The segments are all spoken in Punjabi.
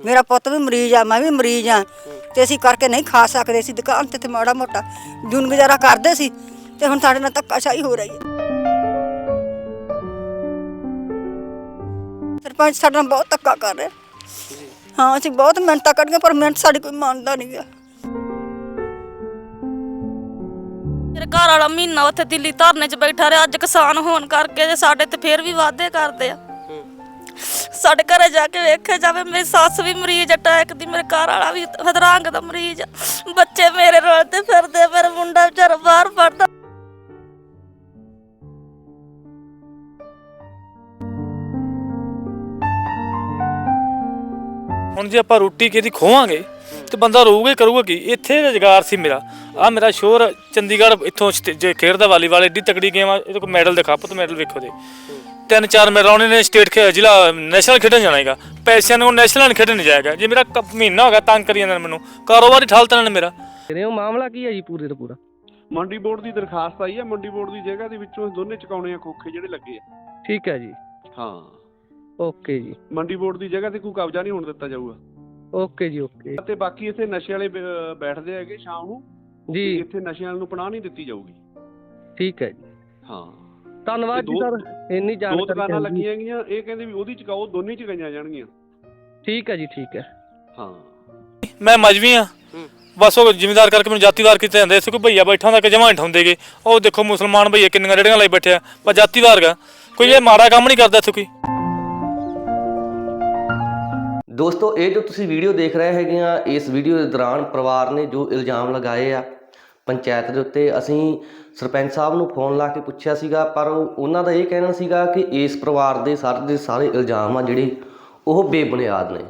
ਮੇਰਾ ਪੁੱਤ ਵੀ ਮਰੀਜ਼ ਆ ਮੈਂ ਵੀ ਮਰੀਜ਼ ਆ ਤੇ ਅਸੀਂ ਕਰਕੇ ਨਹੀਂ ਖਾ ਸਕਦੇ ਸੀ ਦੁਕਾਨ ਤੇ ਤੇ ਮਾੜਾ ਮੋਟਾ ਜੂਨ ਗੁਜ਼ਾਰਾ ਕਰਦੇ ਸੀ ਤੇ ਹੁਣ ਸਾਡੇ ਨਾਲ ਧੱਕਾਸ਼ਾਹੀ ਹੋ ਰਹੀ ਹੈ। ਸਰਪੰਚ ਸਾਡੇ ਨਾਲ ਬਹੁਤ ਧੱਕਾ ਕਰ ਰਿਹਾ। ਹਾਂ ਅਸੀਂ ਬਹੁਤ ਮਿਹਨਤਾਂ ਕੱਢੀਆਂ ਪਰ ਮਿਹਨਤ ਸਾਡੀ ਕੋਈ ਮੰਨਦਾ ਨਹੀਂ ਗਿਆ ਮੇਰੇ ਘਰ ਵਾਲਾ ਮਹੀਨਾ ਉੱਥੇ ਦਿੱਲੀ ਧਰਨੇ 'ਚ ਬੈਠਾ ਰਿਹਾ ਅੱਜ ਕਿਸਾਨ ਹੋਣ ਕਰਕੇ ਜੇ ਸਾਡੇ ਤੇ ਫੇਰ ਵੀ ਵਾਅਦੇ ਕਰਦੇ ਆ। ਸਾਡੇ ਘਰੇ ਜਾ ਕੇ ਵੇਖਿਆ ਜਾਵੇ, ਮੇਰੀ ਸੱਸ ਵੀ ਮਰੀਜ਼ ਅਟੈਕ ਦੀ, ਮੇਰੇ ਘਰ ਵਾਲਾ ਵੀ ਹਦਰੰਗ ਦਾ ਮਰੀਜ਼ ਆ। ਬੱਚੇ ਮੇਰੇ ਰੋਲਦੇ ਫਿਰਦੇ ਮੇਰੇ ਮੁੰਡਾ ਵਿਚਾਰਾ ਬਾਹਰ ਪੜਦਾ ਹੁਣ ਜੇ ਆਪਾਂ ਰੋਟੀ ਕਿਹਦੀ ਖੋਵਾਂਗੇ, ਤੇ ਬੰਦਾ ਰਹੂਗਾ ਹੀ ਕਰੂਗਾ ਕੀ? ਇੱਥੇ ਰੁਜ਼ਗਾਰ ਸੀ ਮੇਰਾ। ਆ ਮੇਰਾ ਸ਼ੋਰ ਚੰਡੀਗੜ੍ਹ ਇੱਥੋਂ ਸਟੇ- ਜੇ ਖੇਡਦਾ ਵਾਲੀਬਾਲ ਏਡੀ ਤਕੜੀ ਗੇਮ ਆ, ਇਹਦੇ ਕੋਲ ਮੈਡਲ ਦਿਖਾ, ਪੁੱਤ ਮੈਡਲ ਵੇਖੋ ਦੇ ਤਿੰਨ ਚਾਰ ਮੈਡਲ ਉਹਨੇ ਨੇ ਸਟੇਟ ਖੇ ਜ਼ਿਲ੍ਹਾ ਨੈਸ਼ਨਲ ਖੇਡਣ ਜਾਣਾ ਹੈਗਾ। ਪੈਸਿਆਂ ਨੂੰ ਨੈਸ਼ਨਲ ਖੇਡਣ ਨਹੀਂ ਜਾਏਗਾ ਜੇ ਮੇਰਾ ਕ- ਮਹੀਨਾ ਹੋ ਗਿਆ ਤੰਗ ਕਰੀ ਜਾਂਦੇ ਨੇ ਮੈਨੂੰ। ਕਾਰੋਬਾਰ ਹੀ ਠਾਲਤਾ ਨੇ ਮੇਰਾ। ਰਹੇ ਹੋ ਮਾਮਲਾ ਕੀ ਹੈ ਜੀ ਪੂਰੇ ਦਾ ਪੂਰਾ? ਮੰਡੀ ਬੋਰਡ ਦੀ ਦਰਖਾਸਤ ਆਈ ਹੈ। ਮੰਡੀ ਬੋਰਡ ਦੀ ਜਗ੍ਹਾ ਦੇ ਵਿੱਚੋਂ ਇਹ ਦੋਨੇ ਚੁਕਾਉਣੇ ਆ ਖੋਖੇ ਜਿਹੜੇ ਲੱਗੇ ਆ। ਠੀਕ ਹੈ ਜੀ। ਹਾਂ। ਓਕੇ ਜੀ। ਮੰਡੀ ਬੋਰਡ ਦੀ ਜਗ੍ਹਾ ਤੇ ਕੋਈ ਕਬਜ਼ਾ ਨਹੀਂ ਹੋਣ ਦਿੱਤਾ ਜਾਊਗਾ। ਓਕੇ ਜੀ ਓਕੇ। ਤੇ ਬਾਕੀ ਇੱਥੇ ਨਸ਼ੇ ਵਾਲੇ ਬ- ਬੈਠਦੇ ਹੈਗੇ ਸ਼ਾਮ ਨੂੰ। ਜੀ। ਇੱਥੇ ਨਸ਼ੇ ਵਾਲਿਆਂ ਨੂੰ ਪਨਾਹ ਨਹੀਂ ਦਿੱਤੀ ਜਾਊਗੀ। ਠੀਕ ਹੈ ਜੀ। ਹਾਂ। ਧੰਨਵਾਦ ਜੀ ਸਰ ਇੰਨੀ ਦੋ ਜਾਣਕਾਰੀ ਦੁਕਾਨਾਂ। ਲੱਗੀਆਂ ਹੈਗੀਆਂ ਇਹ ਕਹਿੰਦੇ ਵੀ ਉਹਦੀ ਚੁਕਾਓ ਦੋਨੇ ਚ ਗਈਆਂ ਜਾਣਗੀਆਂ। ਠੀਕ ਹੈ ਜੀ ਠੀਕ ਹੈ। ਹਾਂ। ਮੈਂ ਮਜਵੀ ਆ ਬਸ ਉਹ ਜ਼ਿਮੀਦਾਰ ਕਰਕੇ ਮੈਨੂੰ ਜਾਤੀਵਾਰ ਕੀਤੇ ਜਾਂਦੇ ਸੀ ਕੋਈ ਭਈਆ ਬੈਠਾ ਹੁੰਦਾ ਕਿ ਜਮਾਂ ਠਾਉਂਦੇਗੇ ਉਹ ਦੇਖੋ ਮੁਸਲਮਾਨ ਭਈਏ ਕਿੰਨੀਆਂ ਰੇੜੀਆਂ ਲਾਈ ਬੈਠੇ ਆ ਪਰ ਜਾਤੀਵਾਰ ਗਾ। ਕੋਈ ਇਹ ਮਾੜਾ ਕੰਮ ਨਹੀਂ ਕਰਦਾ ਇੱਥੇ ਕੋਈ। ਦੋਸਤੋ ਇਹ ਜੋ ਤੁਸੀਂ ਵੀਡੀਓ ਦੇਖ ਰਹੇ ਹੈਗੇ ਆ ਇਸ ਵੀਡੀਓ ਦੇ ਦੌਰਾਨ ਪਰਿਵਾਰ ਨੇ ਜੋ ਇਲਜ਼ਾਮ ਲਗਾਏ ਆ ਪੰਚਾਇਤ ਦੇ ਉੱਤੇ ਅਸੀਂ ਸਰਪੰਚ ਸਾਹਿਬ ਨੂੰ ਫੋਨ ਲਾ ਕੇ ਪੁੱਛਿਆ ਸੀਗਾ, ਪਰ ਉਹ- ਉਹਨਾਂ ਦਾ ਇਹ ਕਹਿਣਾ ਸੀਗਾ ਕਿ ਇਸ ਪਰਿਵਾਰ ਦੇ ਸਾਰੇ ਦੇ ਸਾਰੇ ਇਲਜ਼ਾਮ ਆ ਜਿਹੜੇ ਉਹ ਬੇਬੁਨਿਆਦ ਨੇ।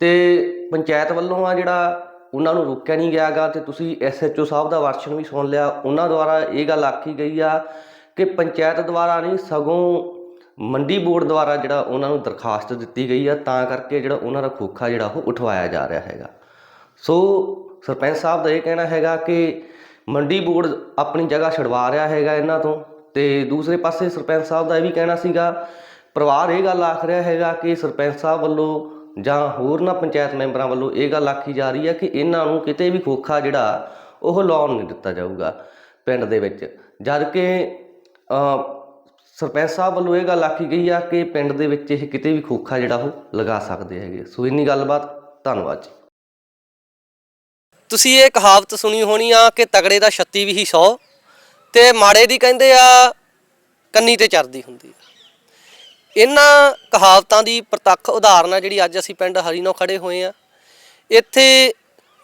ਤੇ ਪੰਚਾਇਤ ਵੱਲੋਂ ਆ ਜਿਹੜਾ ਉਹਨਾਂ ਨੂੰ ਰੋਕਿਆ ਨਹੀਂ ਗਿਆਗਾ ਤੇ ਤੁਸੀਂ ਐਸਐਚਓ ਸਾਹਿਬ ਦਾ ਵਰਸ਼ਨ ਵੀ ਸੁਣ ਲਿਆ, ਉਹਨਾਂ ਦੁਆਰਾ ਇਹ ਗੱਲ ਆਖੀ ਗਈ ਆ ਕਿ ਪੰਚਾਇਤ ਦੁਆਰਾ ਨਹੀਂ, ਸਗੋਂ ਮੰਡੀ ਬੋਰਡ ਦੁਆਰਾ ਜਿਹੜਾ ਉਹਨਾਂ ਨੂੰ ਦਰਖਾਸਤ ਦਿੱਤੀ ਗਈ ਆ, ਤਾਂ ਕਰਕੇ ਜਿਹੜਾ ਉਹਨਾਂ ਦਾ ਖੋਖਾ ਜਿਹੜਾ ਉਹ ਉਠਵਾਇਆ ਜਾ ਰਿਹਾ ਹੈਗਾ। ਸੋ ਸਰਪੰਚ ਸਾਹਿਬ ਦਾ ਇਹ ਕਹਿਣਾ ਹੈਗਾ ਕਿ ਮੰਡੀ ਬੋਰਡ ਆਪਣੀ ਜਗ੍ਹਾ ਛਡਵਾ ਰਿਹਾ ਹੈਗਾ ਇਹਨਾਂ ਤੋਂ ਤੇ ਦੂਸਰੇ ਪਾਸੇ ਸਰਪੰਚ ਸਾਹਿਬ ਦਾ ਇਹ ਵੀ ਕਹਿਣਾ ਸੀਗਾ, ਪਰਿਵਾਰ ਇਹ ਗੱਲ ਆਖ ਰਿਹਾ ਹੈਗਾ ਕਿ ਸਰਪੰਚ ਸਾਹਿਬ ਵੱਲੋਂ ਜਾਂ ਹੋਰ ਨਾ ਪੰਚਾਇਤ ਮੈਂਬਰਾਂ ਵੱਲੋਂ ਇਹ ਗੱਲ ਆਖੀ ਜਾ ਰਹੀ ਹੈ ਕਿ ਇਹਨਾਂ ਨੂੰ ਕਿਤੇ ਵੀ ਖੋਖਾ ਜਿਹੜਾ ਉਹ ਲਾਉਣ ਨਹੀਂ ਦਿੱਤਾ ਜਾਊਗਾ ਪਿੰਡ ਦੇ ਵਿੱਚ। ਜਦ ਕਿ ਸਰਪੰਚ ਸਾਹਿਬ ਵੱਲੋਂ ਇਹ ਗੱਲ ਆਖੀ ਗਈ ਆ ਕਿ ਪਿੰਡ ਦੇ ਵਿੱਚ ਇਹ ਕਿਤੇ ਵੀ ਖੋਖਾ ਜਿਹੜਾ ਉਹ ਲਗਾ ਸਕਦੇ ਹੈਗੇ। ਸੋ ਇੰਨੀ ਗੱਲਬਾਤ, ਧੰਨਵਾਦ ਜੀ। ਤੁਸੀਂ ਇਹ ਕਹਾਵਤ ਸੁਣੀ ਹੋਣੀ ਆ ਕਿ ਤਗੜੇ ਦਾ 36 ਵੀ ਹੀ 100 ਤੇ ਮਾੜੇ ਦੀ ਕਹਿੰਦੇ ਆ, ਕੰਨੀ ਤੇ ਚਰਦੀ ਹੁੰਦੀ ਆ। ਇਹਨਾਂ ਕਹਾਵਤਾਂ ਦੀ ਪ੍ਰਤੱਖ ਉਦਾਹਰਨ ਆ ਜਿਹੜੀ ਅੱਜ ਅਸੀਂ ਪਿੰਡ ਹਰੀਨੋ ਖੜੇ ਹੋਏ ਆ। ਇੱਥੇ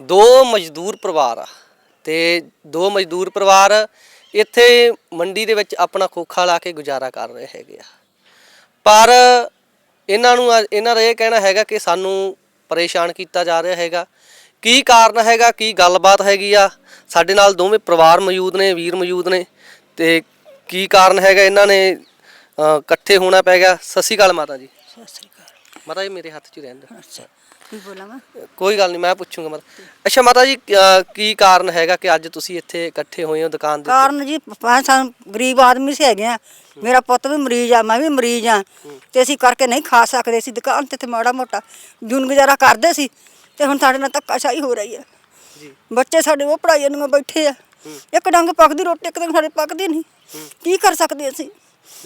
ਦੋ ਮਜ਼ਦੂਰ ਪਰਿਵਾਰ ਆ ਤੇ ਦੋ ਮਜ਼ਦੂਰ ਪਰਿਵਾਰ ਇੱਥੇ ਮੰਡੀ ਦੇ ਵਿੱਚ ਆਪਣਾ ਖੋਖਾ ਲਾ ਕੇ ਗੁਜ਼ਾਰਾ ਕਰ ਰਹੇ ਹੈਗੇ ਆ। ਪਰ ਇਹਨਾਂ ਨੂੰ ਅੱਜ- ਇਹਨਾਂ ਦਾ ਇਹ ਕਹਿਣਾ ਹੈਗਾ ਕਿ ਸਾਨੂੰ ਪਰੇਸ਼ਾਨ ਕੀਤਾ ਜਾ ਰਿਹਾ ਹੈਗਾ। ਕੀ ਕਾਰਨ ਹੈਗਾ ਕੀ ਗੱਲਬਾਤ ਹੈਗੀ ਆ? ਸਾਡੇ ਨਾਲ ਦੋਵੇਂ ਪਰਿਵਾਰ ਮੌਜੂਦ ਨੇ ਵੀਰ ਮੌਜੂਦ ਨੇ ਤੇ ਕੀ ਕਾਰਨ ਹੈਗਾ ਇਹਨਾਂ ਨੇ ਅ, ਇਕੱਠੇ ਹੋਣਾ ਪੈ ਗਿਆ? ਸਤਿ ਸ਼੍ਰੀ ਅਕਾਲ ਮਾਤਾ ਜੀ। ਸਤਿ ਸ੍ਰੀ ਅਕਾਲ। ਮਾਤਾ ਜੀ ਮੇਰੇ ਹੱਥ 'ਚ ਹੀ ਰਹਿਣ ਦਿਓ। ਅੱਛਾ ਕੀ ਬੋਲਾਂ ਮੈਂ ਕੋਈ ਗੱਲ ਨਹੀਂ ਮੈਂ ਪੁੱਛੂੰਗਾ ਮਾਤਾ। ਅੱਛਾ ਮਾਤਾ ਜੀ ਅ, ਕੀ ਕਾਰਨ ਹੈਗਾ ਕਿ ਅੱਜ ਤੁਸੀਂ ਇੱਥੇ ਇਕੱਠੇ ਹੋਏ ਹੋ ਦੁਕਾਨ ਦੇ? ਕਾਰਨ ਜੀ ਪੰਜ ਸਾਨੂੰ ਗਰੀਬ ਆਦਮੀ ਸੀ ਹੈਗੇ ਆ। ਮੇਰਾ ਪੁੱਤ ਵੀ ਮਰੀਜ਼ ਆ ਮੈਂ ਵੀ ਮਰੀਜ਼ ਆ। ਤੇ ਅਸੀਂ ਕਰਕੇ ਨਹੀਂ ਖਾ ਸਕਦੇ ਸੀ ਦੁਕਾਨ ਤੇ ਤੇ ਮਾੜਾ ਮੋਟਾ ਜੂਨ ਗੁਜ਼ਾਰਾ ਕਰਦੇ ਸੀ। ਤੇ ਹੁਣ ਸਾਡੇ ਨਾਲ ਧੱਕਾਸ਼ਾਹੀ ਹੋ ਰਹੀ ਹੈ। ਜੀ। ਬੱਚੇ ਸਾਡੇ ਉਹ ਪੜਾਈ ਨੂੰ ਬੈਠੇ ਆ। ਇੱਕ ਡੰਗ ਪੱਕਦੀ ਰੋਟੀ ਇੱਕ ਦਿਨ ਸਾਡੇ ਪੱਕਦੀ ਨਹੀਂ। ਕੀ ਕਰ ਸਕਦੇ ਅਸੀਂ?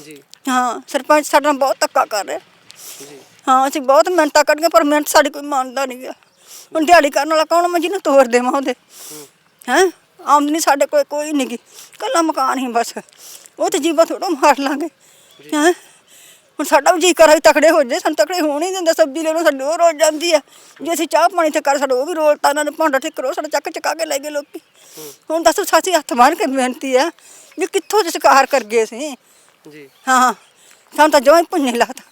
ਜੀ। ਹਾਂ ਸਰਪੰਚ ਸਾਡੇ ਨਾਲ ਬਹੁਤ ਧੱਕਾ ਕਰ ਰਿਹਾ। ਜੀ। ਹਾਂ ਅਸੀਂ ਬਹੁਤ ਮਿਹਨਤਾਂ ਕੱਢੀਆਂ ਪਰ ਮਿਹਨਤ ਸਾਡੀ ਕੋਈ ਮੰਨਦਾ ਨਹੀਂ ਗਿਆ ਹੁਣ ਦਿਹਾੜੀ ਕਰਨ ਵਾਲਾ ਕੌਣ ਮੈਂ ਜਿਹਨੂੰ ਤੋਰ ਦੇਵਾਂ ਉਹਦੇ। ਹੈ। ਆਮਦਨੀ ਸਾਡੇ ਕੋਲ ਕੋਈ ਨਹੀਂ ਗੀ। ਕੱਲਾ ਮਕਾਨ ਹੀ ਬਸ। ਉਹ ਤੇ ਜੀਵਾ ਥੋੜਾ ਮਾਰ ਲਾਂਗੇ। ਹੈ? ਹੁਣ ਸਾਡਾ ਵੀ ਜੀ ਕਰਾ ਵੀ ਤਕੜੇ ਹੋ ਜੇ ਸਾਨੂੰ ਤਕੜੇ ਹੋਣ ਹੀ ਦਿੰਦਾ ਸਬਜ਼ੀ ਲੈਣੋਂ ਸਾਡੀ ਉਹ ਰੋਲ ਜਾਂਦੀ ਆ। ਜੇ ਅਸੀਂ ਚਾਹ ਪਾਣੀ ਤੇ ਕਰ ਸਾਡਾ ਉਹ ਵੀ ਰੋਲਤਾ ਉਹਨਾਂ ਨੇ ਭਾਂਡਾ ਠੀਕ ਕਰੋ ਸਾਡਾ ਚੱਕ ਚਕਾ ਕੇ ਲੈ ਗਏ ਲੋਕੀ। ਹੁਣ ਦੱਸੋ ਸਾਸੀ ਹੱਥ ਮਾਰ ਕੇ ਬੇਨਤੀ ਆ ਵੀ ਕਿੱਥੋਂ ਜਸਕਾਰ ਕਰ ਗਏ ਸੀ ਜੀ। ਹਾਂ ਸਾਨੂੰ ਤਾਂ ਜਮਾਂ ਹੀ ਪੁੰਨੇ ਲਾਤਾ।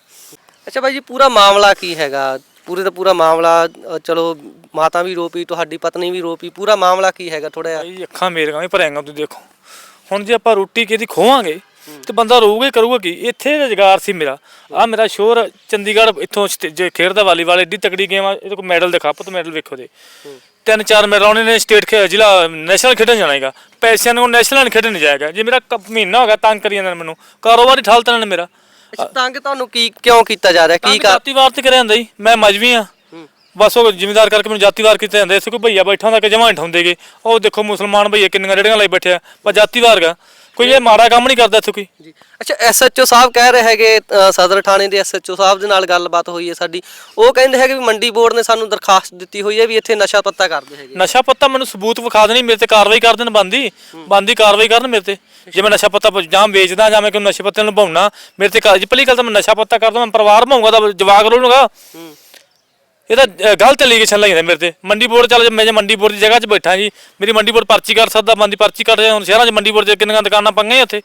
ਅੱਛਾ ਭਾਈ ਜੀ ਪੂਰਾ ਮਾਮਲਾ ਕੀ ਹੈਗਾ? ਪੂਰੇ ਦਾ ਪੂਰਾ ਮਾਮਲਾ ਅ, ਚਲੋ ਮਾਤਾ ਵੀ ਰੋਪੀ ਤੁਹਾਡੀ ਪਤਨੀ ਵੀ ਰੋਪੀ ਪੂਰਾ ਮਾਮਲਾ ਕੀ ਹੈਗਾ ਥੋੜਾ ਜਿਹਾ? ਭਾਈ ਅੱਖਾਂ ਮੇਰੀਆਂ ਵੀ ਭਰਿਆਂਗਾ ਤੁਸੀਂ ਦੇਖੋ। ਹੁਣ ਜੇ ਆਪਾਂ ਰੋਟੀ ਕਿਹਦੀ ਖੋਵਾਂਗੇ ਤੇ ਬੰਦਾ ਰਹੂਗਾ ਹੀ ਕਰੂਗਾ ਕੀ? ਇੱਥੇ ਰੁਜ਼ਗਾਰ ਸੀ ਮੇਰਾ। ਆ ਮੇਰਾ ਸ਼ੋਰ ਚੰਡੀਗੜ੍ਹ ਇੱਥੋਂ ਸਟੇ- ਜੇ ਖੇਡਦਾ ਵਾਲੀਬਾਲ ਏਡੀ ਤਕੜੀ ਗੇਮ ਆ ਇਹਦੇ ਕੋਲ ਮੈਡਲ ਦਿਖਾ ਪੁੱਤ ਮੈਡਲ ਵੇਖੋ ਦੇ ਤਿੰਨ ਚਾਰ ਮੈਡਲ ਉਹਨੇ ਨੇ ਸਟੇਟ ਖੇ ਜ਼ਿਲ੍ਹਾ ਨੈਸ਼ਨਲ ਖੇਡਣ ਜਾਣਾ ਹੈਗਾ। ਪੈਸਿਆਂ ਨੂੰ ਨੈਸ਼ਨਲ ਨਹੀਂ ਖੇਡਣ ਨਹੀਂ ਜਾਏਗਾ ਜੇ ਮੇਰਾ ਕ- ਮਹੀਨਾ ਹੋ ਗਿਆ ਤੰਗ ਕਰੀ ਜਾਂਦੇ ਨੇ ਮੈਨੂੰ। ਕਾਰੋਬਾਰ ਹੀ ਠਾਲਤਾ ਨੇ ਮੇਰਾ। ਅੱਛਾ ਤਾਂ ਕਿ ਤੁਹਾਨੂੰ ਕੀ ਕਿਉਂ ਕੀਤਾ ਜਾ ਰਿਹਾ? ਕੀ ਕੀ ਕਰ ਜਾਤੀਵਾਰ ਤੇ ਕਰਿਆ ਜਾਂਦਾ ਜੀ। ਮੈਂ ਮਜਵੀ ਆ। ਬਸ ਉਹ ਜ਼ਿਮੀਦਾਰ ਕਰਕੇ ਮੈਨੂੰ ਜਾਤੀਵਾਰ ਕੀਤਾ ਜਾਂਦਾ। ਇੱਥੇ ਕੋਈ ਭਈਆ ਬੈਠਾ ਹੁੰਦਾ ਕਿ ਜਮਾਂ ਠਾਉਂਦੇਗੇ ਉਹ ਦੇਖੋ ਮੁਸਲਮਾਨ ਭਈਏ ਕਿੰਨੀਆਂ ਰੇੜੀਆਂ ਲਈ ਬੈਠੇ ਆ। ਪਰ ਜਾਤੀਵਾਰ ਗਾ। ਕੋਈ ਇਹ ਮਾੜਾ ਕੰਮ ਨਹੀਂ ਕਰਦਾ ਇੱਥੇ ਕੋਈ। ਜੀ। ਅੱਛਾ ਐਸਐਚਓ ਸਾਹਿਬ ਕਹਿ ਰਹੇ ਹੈਗੇ ਅ, ਸਦਰ ਥਾਣੇ ਦੇ ਐਸਐਚਓ ਸਾਹਿਬ ਦੇ ਨਾਲ ਗੱਲਬਾਤ ਹੋਈ ਹੈ ਸਾਡੀ। ਉਹ ਕਹਿੰਦੇ ਹੈਗੇ ਵੀ ਮੰਡੀ ਬੋਰਡ ਨੇ ਸਾਨੂੰ ਦਰਖਾਸਤ ਦਿੱਤੀ ਹੋਈ ਹੈ ਵੀ ਇੱਥੇ ਨਸ਼ਾ ਪੱਤਾ ਕਰਦੇ ਹੈਗੇ ਨਸ਼ਾ ਪੱਤਾ ਮੈਨੂੰ ਸਬੂਤ ਵਿਖਾ ਦੇਣੀ ਮੇਰੇ ਤੇ ਕਾਰਵਾਈ ਕਰ ਦੇਣ ਬੰਦੀ। ਬੰਦੀ ਕਾਰਵਾਈ ਕਰਨ ਮੇਰੇ ਤੇ। ਜੇ ਮੈਂ ਨਸ਼ਾ ਪੱਤਾ ਜਾਂ ਵੇਚਦਾ ਜਾਂ ਮੈਂ ਕੋਈ ਨਸ਼ੇ ਪੱਤੇ ਨੂੰ ਭਾਉਣਾ ਮੇਰੇ ਤੇ ਕਾਜ ਪਹਿਲੀ ਗੱਲ ਤਾਂ ਮੈਂ ਨਸ਼ਾ ਪੱਤਾ ਕਰਦਾ ਮੈਂ ਪਰਿਵਾਰ ਭਾਉਂਗਾ ਤਾਂ ਜਵਾਕ ਰੋਲੂਗਾ। ਇਹ ਤਾਂ ਗਲਤ ਐਲੀਗੇਸ਼ਨ ਲਾਈ ਜਾਂਦਾ ਮੇਰੇ ਤੇ। ਮੰਡੀ ਬੋਰਡ ਚੱਲ ਮੈਂ ਜੇ ਮੰਡੀ ਬੋਰਡ ਦੀ ਜਗ੍ਹਾ 'ਚ ਬੈਠਾ ਜੀ ਮੇਰੀ ਮੰਡੀ ਬੋਰਡ ਪਰਚੀ ਕਰ ਸਕਦਾ ਬੰਦੀ ਪਰਚੀ ਕੱਟ ਜਾ ਹੁਣ ਸ਼ਹਿਰਾਂ 'ਚ ਮੰਡੀ ਬੋਰਡ 'ਚ ਕਿੰਨੀਆਂ ਦੁਕਾਨਾਂ ਪੰਗੀਆਂ ਇੱਥੇ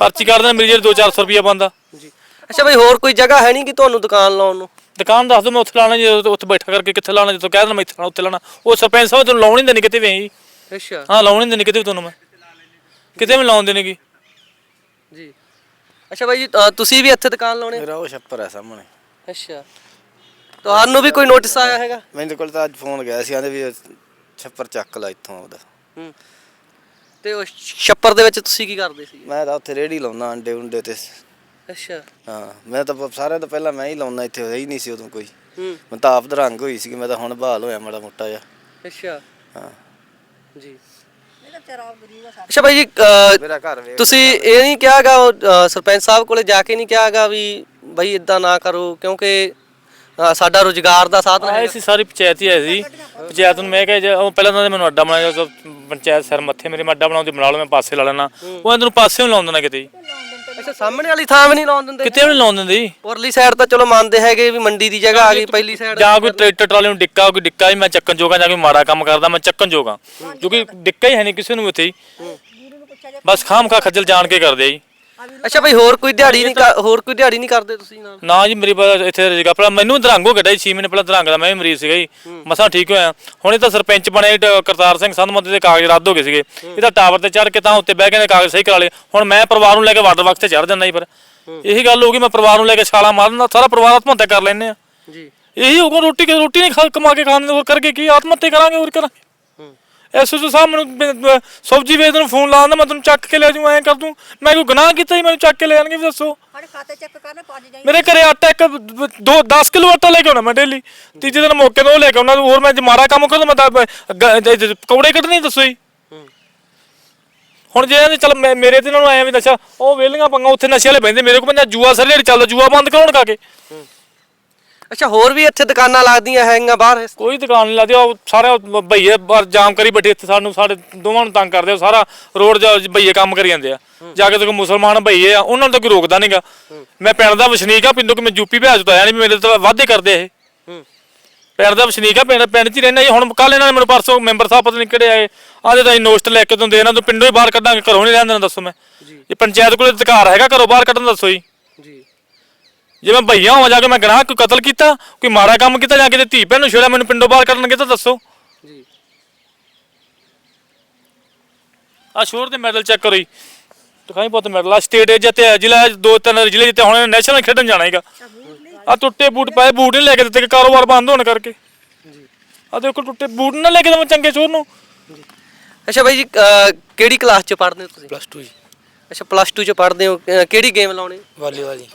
ਪਰਚੀ ਕਰ ਦੇਣ ਮੇਰੀ ਜਿਹੜੀ 2-400 ਰੁਪਏ ਬੰਦਾ ਜੀ। ਅੱਛਾ ਬਈ ਹੋਰ ਕੋਈ ਜਗ੍ਹਾ ਹੈ ਨਹੀਂ ਕਿ ਤੁਹਾਨੂੰ ਦੁਕਾਨ ਲਾਉਣ ਨੂੰ? ਦੁਕਾਨ ਦੱਸ ਦੋ ਮੈਂ ਉੱਥੇ ਲਾਣਾ ਜੀ ਉੱਥੇ ਬੈਠਾ ਕਰਕੇ ਕਿੱਥੇ ਲਾਣਾ ਜਿੱਥੋਂ ਕਹਿ ਦੇਣਾ ਮੈਂ ਇੱਥੇ ਉੱਥੇ ਲਾਣਾ ਉਹ ਸਰਪੰਚ ਸਾਹਿਬ ਤੈਨੂੰ ਲਾਉਣ ਨਹੀਂ ਦੇਣੀ ਕਿਤੇ ਵੀ ਜੀ ਅੱਛਾ। ਹਾਂ ਲਾਉਣ ਨਹੀਂ ਦੇਣੀ ਕਿਤੇ ਵੀ ਤੁਹਾਨੂੰ ਮੈਂ। ਕਿਤੇ ਵੀ ਲਾਉਣ ਦੇਣਗੇ ਜੀ। ਅੱਛਾ ਬਾਈ ਜੀ ਤੁਸੀਂ ਵੀ ਇੱਥੇ ਦੁਕਾਨ ਲਾਉਣੇ? ਮੇਰਾ ਉਹ ਛੱਪਰ ਹੈ ਸਾਹਮਣੇ। ਅੱਛਾ। ਤੁਹਾਨੂੰ ਵੀ ਕੋਈ ਨੋਟਿਸ ਆਇਆ ਹੈਗਾ? ਮੇਰੇ ਕੋਲ ਤਾਂ ਅੱਜ ਫੋਨ ਗਿਆ ਸੀ ਆਂਦੇ ਵੀ ਛੱਪਰ ਚੱਕ ਲੈ ਇੱਥੋਂ ਉਹਦਾ ਹੂੰ। ਤੇ ਉਹ ਛੱਪਰ ਦੇ ਵਿੱਚ ਤੁਸੀਂ ਕੀ ਕਰਦੇ ਸੀ ਮੈਂ ਤਾਂ ਉੱਥੇ ਰੇੜੀ ਲਾਉਣਾ ਅੰਡੇ ਉਂਡੇ ਤੇ। ਅੱਛਾ। ਹਾਂ ਮੈਂ ਤਾਂ ਸਾਰਿਆਂ ਤੋਂ ਪਹਿਲਾਂ ਮੈਂ ਹੀ ਲਾਉਣਾ ਇੱਥੇ ਹੋਇਆ ਹੀ ਨਹੀਂ ਸੀ ਉਦੋਂ ਕੋਈ। ਹੂੰ। ਮੈਂ ਤਾਂ ਆਪ ਦਰੰਗ ਹੋਈ ਸੀ ਮੈਂ ਤਾਂ ਹੁਣ ਬਹਾਲ ਹੋਇਆ ਮਾੜਾ ਮੋਟਾ ਜਿਹਾ। ਅੱਛਾ। ਹਾਂ। ਜੀ। ਅੱਛਾ ਬਾਈ ਜੀ ਤੁਸੀਂ ਇਹ ਨਹੀਂ ਕਿਹਾਗਾ ਸਰਪੰਚ ਸਾਹਿਬ ਕੋਲੇ ਜਾ ਕੇ ਨਹੀਂ ਕਿਹਾਗਾ ਵੀ ਬਾਈ ਇਦਾਂ ਨਾ ਕਰੋ ਕਿਉਂਕਿ ਅ, ਸਾਡਾ ਰੋਜ਼ਗਾਰ ਦਾ ਸਾਧਨ ਆਏ ਹੈ ਸੀ ਸਾਰੀ ਪੰਚਾਇਤ ਹੀ ਆਈ ਸੀ। ਪੰਚਾਇਤ ਨੂੰ ਮੈਂ ਕਿਹਾ ਜੇ ਉਹ ਪਹਿਲਾਂ ਉਹਨੇ ਮੈਨੂੰ ਅੱਡਾ ਬਣਾਇਆ ਜਦੋਂ ਪੰਚਾਇਤ ਸਿਰ ਮੱਥੇ ਮੇਰੇ ਮੈਂ ਅੱਡਾ ਬਣਾਉਂਦੀ ਬਣਾ ਲਓ ਮੈਂ ਪਾਸੇ ਲਾ ਲੈਣਾ ਉਹ ਇਹਨਾਂ ਨੂੰ ਪਾਸੇ ਨੂੰ ਲਾਉਣ ਦੇਣਾ ਕਿਤੇ। ਜੀ। ਅੱਛਾ ਸਾਹਮਣੇ ਵਾਲੀ ਥਾਂ ਵੀ ਨਹੀਂ ਲਾਉਣ ਦਿੰਦੇ ਕਿਤੇ ਵੀ ਨਹੀਂ ਲਾਉਣ ਦਿੰਦੇ। ਜੀ ਉਰਲੀ ਸਾਈਡ ਤਾਂ ਚਲੋ ਮੰਨਦੇ ਹੈਗੇ ਵੀ ਮੰਡੀ ਦੀ ਜਗ੍ਹਾ ਆ ਗਈ ਪਹਿਲੀ ਸਾਈਡ ਜਾਂ ਕੋਈ ਟਰੈਕਟਰ ਟਰਾਲੇ ਨੂੰ ਡਿੱਕਾ ਕੋਈ ਡਿੱਕਾ ਹੀ ਮੈਂ ਚੱਕਣ ਜੋਗਾ ਜਾਂ ਕੋਈ ਮਾੜਾ ਕੰਮ ਕਰਦਾ ਮੈਂ ਚੱਕਣ ਜੋਗਾ। ਕਿਉਂਕਿ ਡਿੱਕਾ ਹੀ ਹੈ ਨਹੀਂ ਕਿਸੇ ਨੂੰ ਹੀ। ਬਸ ਖਾਮ ਖਾ ਖੱਜਲ ਜਾਣ ਕੇ ਕਰਦੇ ਆ ਜੀ। ਅੱਛਾ ਬਈ ਹੋਰ ਕੋਈ ਦਿਹਾੜੀ ਨਹੀਂ ਕਰ- ਹੋਰ ਕੋਈ ਦਿਹਾੜੀ ਨਹੀਂ ਕਰਦੇ ਤੁਸੀਂ ਨਾਲ? ਨਾ ਜੀ ਮੇਰੀ ਬਸ ਇੱਥੇ ਰਜਗਾ ਪਹਿਲਾਂ ਮੈਨੂੰ ਦਰੰਗ ਹੋ ਗਿਆ 6 ਮਹੀਨੇ ਪਹਿਲਾਂ ਦਰੰਗ ਦਾ ਮੈਂ ਵੀ ਮਰੀਜ਼ ਸੀਗਾ ਜੀ। ਮਸਾਂ ਠੀਕ ਹੋਇਆ। ਹੁਣ ਇਹ ਤਾਂ ਸਰਪੰਚ ਬਣੇ ਟ- ਕਰਤਾਰ ਸਿੰਘ ਸੰਧਮਤ ਦੇ ਕਾਗਜ਼ ਰੱਦ ਹੋ ਗਏ ਸੀਗੇ। ਇਹਦਾ ਟਾਵਰ ਤੇ ਚੜ ਕੇ ਤਾਂ ਉੱਤੇ ਬਹਿ ਕੇ ਨੇ ਕਾਗਜ਼ ਸਹੀ ਕਰਾ ਲਏ। ਹੁਣ ਮੈਂ ਪਰਿਵਾਰ ਨੂੰ ਲੈ ਕੇ ਵਾਟਰ ਵਕਤ ਤੇ ਚੜ ਜਾਂਦਾ ਜੀ ਪਰ ਇਹੀ ਗੱਲ ਹੋ ਗਈ ਮੈਂ ਪਰਿਵਾਰ ਨੂੰ ਲੈ ਕੇ ਛਾਲਾ ਮਾਰ ਦਿੰਦਾ ਸਾਰਾ ਪਰਿਵਾਰ ਆਤਮ ਹੱਤਿਆ ਕਰ ਲੈਂਦੇ ਆ। ਜੀ। ਇਹੀ ਹੋਊਗਾ ਰੋਟੀ ਕਿ ਰੋਟੀ ਨਹੀਂ ਖਾ ਕਮਾ ਕੇ ਖਾਣ ਹੋਰ ਕਰਕੇ ਕੀ ਆਤਮ ਹੱਤਿਆ ਕਰਾਂਗੇ ਹੋਰ ਕਰਾਂਗੇ। ਐਸਐਸਓ ਸਾਹਿਬ ਮੈਨੂੰ ਸਬਜ਼ੀ ਵੇਚਣ ਨੂੰ ਫੋਨ ਲਾਉਂਦਾ ਮੈਂ ਤੈਨੂੰ ਚੱਕ ਕੇ ਲੈ ਜਾਊਂ ਐਂ ਕਰ ਦੂੰ ਮੈਂ ਕੋਈ ਗੁਨਾਹ ਕੀਤਾ ਹੀ ਮੈਨੂੰ ਚੱਕ ਕੇ ਲੈ ਜਾਣਗੇ ਵੀ ਦੱਸੋ। ਸਾਡੇ ਖਾਤੇ ਚੈੱਕ ਕਰਨੇ ਪੰਜ ਜਾਈ। ਮੇਰੇ ਘਰੇ ਆਟਾ ਇੱਕ ਬ- ਦੋ 10 ਕਿਲੋ ਆਟਾ ਲੈ ਕੇ ਆਉਣਾ ਮੈਂ ਡੇਲੀ ਤੀਜੇ ਦਿਨ ਮੌਕੇ ਤੋਂ ਉਹ ਲੈ ਕੇ ਆਉਣਾ ਹੋਰ ਮੈਂ ਜੇ ਮਾੜਾ ਕੰਮ ਕਰਦਾ ਮੈਂ ਪਕੌੜੇ ਕੱਢਣੇ ਦੱਸੋ ਜੀ। ਹੁਣ ਜੇ ਇਹਨੇ ਚੱਲ ਮੈਂ- ਮੇਰੇ ਤੇ ਇਹਨਾਂ ਨੂੰ ਆਇਆ ਵੀ ਦੱਸਿਆ ਉਹ ਵੇਲੀਆਂ ਪੰਗਾ ਉੱਥੇ ਨਸ਼ੇ ਵਾਲੇ ਬੈਂਦੇ ਮੇਰੇ ਕੋਲ ਪੰਜਾ ਜੂਆ ਸਰ ਜਿਹੜੀ ਚੱਲਦਾ ਜੂਆ ਬੰਦ ਕਰਾਉਣ ਕਾ। ਕੇ ਅੱਛਾ ਹੋਰ ਵੀ ਇੱਥੇ ਦੁਕਾਨਾਂ ਲੱਗਦੀਆਂ ਹੈਗੀਆਂ ਬਾਹਰ? ਕੋਈ ਦੁਕਾਨ ਨਹੀਂ ਲਾਦੀ ਉਹ ਸਾਰੇ ਉਹ ਭਈਏ ਬਾਹਰ ਜਾਮ ਕਰੀ ਬੈਠੇ ਇੱਥੇ ਸਾਨੂੰ ਸਾਡੇ ਦੋਵਾਂ ਨੂੰ ਤੰਗ ਕਰਦੇ ਆ ਸਾਰਾ ਰੋਡ ਜਾ ਭਈਏ ਕੰਮ ਕਰੀ ਜਾਂਦੇ ਆ। ਜਾ ਕੇ ਤੇ ਕੋਈ ਮੁਸਲਮਾਨ ਭਈਏ ਆ ਉਹਨਾਂ ਨੂੰ ਤਾਂ ਕੋਈ ਰੋਕਦਾ ਨਹੀਂਗਾ। ਮੈਂ ਪਿੰਡ ਦਾ ਵਸਨੀਕ ਆ ਪਿੰਡੋਂ ਕਿ ਮੈਂ ਯੂਪੀ ਭੇਜ ਤੋਂ ਆਇਆ ਨਹੀਂ ਮੇਰੇ ਤੋਂ ਵਾਅਦੇ ਕਰਦੇ ਇਹ। ਪਿੰਡ ਦਾ ਵਸਨੀਕ ਆ ਪਿੰਡ ਪਿੰਡ 'ਚ ਹੀ ਰਹਿਣਾ ਜੀ ਹੁਣ ਕੱਲ ਇਹਨਾਂ ਨੇ ਮੈਨੂੰ ਪਰਸੋਂ ਮੈਂਬਰ ਸਾਹਿਬ ਪਤਾ ਨਹੀਂ ਕਿਹੜੇ ਆਏ ਆਦੇ ਤਾਂ ਨੋਸਟ ਲੈ ਕੇ ਦਿੰਦੇ ਇਹਨਾਂ ਤੋਂ ਪਿੰਡੋਂ ਹੀ ਬਾਹਰ ਕੱਢਾਂਗੇ ਘਰੋਂ ਨਹੀਂ ਰਹਿਣ ਦੇਣਾ ਦੱਸੋ ਮੈਂ। ਇਹ ਪੰਚਾਇਤ ਕੋਲ ਅਧਿਕਾਰ ਹੈਗਾ ਘਰੋਂ ਬਾਹਰ ਕੱਢਣ ਦਾ ਦੱਸੋ ਜੀ। ਜੇ ਮੈਂ ਭਈਆ ਹੋਵਾਂ ਜਾ ਕੇ ਮੈਂ ਗਨਾਹ ਕੋਈ ਕਤਲ ਕੀਤਾ ਕੋਈ ਮਾੜਾ ਕੰਮ ਕੀਤਾ ਜਾਂ ਕਿਤੇ ਧੀ ਭੈਣ ਨੂੰ ਛੇੜਿਆ ਮੈਨੂੰ ਪਿੰਡੋਂ ਬਾਹਰ ਕੱਢਣਗੇ ਤਾਂ ਦੱਸੋ। ਜੀ। ਆ ਸ਼ੋਰ ਦੇ ਮੈਡਲ ਚੈੱਕ ਕਰੋ ਜੀ। ਦਿਖਾਈ ਪੁੱਤ ਮੈਡਲ। ਆ ਸਟੇਟ ਜਿੱਤੇ ਜ਼ਿਲ੍ਹਾ ਦੋ ਤਿੰਨ ਜ਼ਿਲ੍ਹੇ ਜਿੱਤੇ ਹੁਣ ਨੈਸ਼ਨਲ ਖੇਡਣ ਜਾਣਾ ਹੈਗਾ। ਆ ਟੁੱਟੇ ਬੂਟ ਪਾਏ ਬੂਟ ਨਹੀਂ ਲੈ ਕੇ ਦਿੱਤੇ ਕਿ ਕਾਰੋਬਾਰ ਬੰਦ ਹੋਣ ਕਰਕੇ। ਜੀ। ਆ ਦੇਖੋ ਟੁੱਟੇ ਬੂਟ ਨਾ ਲੈ ਕੇ ਦਵਾਂ ਚੰਗੇ ਸ਼ੋਰ ਨੂੰ। ਅੱਛਾ ਬਾਈ ਜੀ ਕਿਹੜੀ ਕਲਾਸ ਚ ਪੜ੍ਹਦੇ ਹੋ ਤੁਸੀਂ? ਪਲੱਸ 2 ਜੀ। ਅੱਛਾ ਪਲੱਸ 2 ਚ ਪੜ੍ਹਦੇ ਹੋ। ਕਿਹੜੀ ਗੇਮ ਲਾਉਣੀ? ਵਾਲੀਬਾਲ ਜੀ।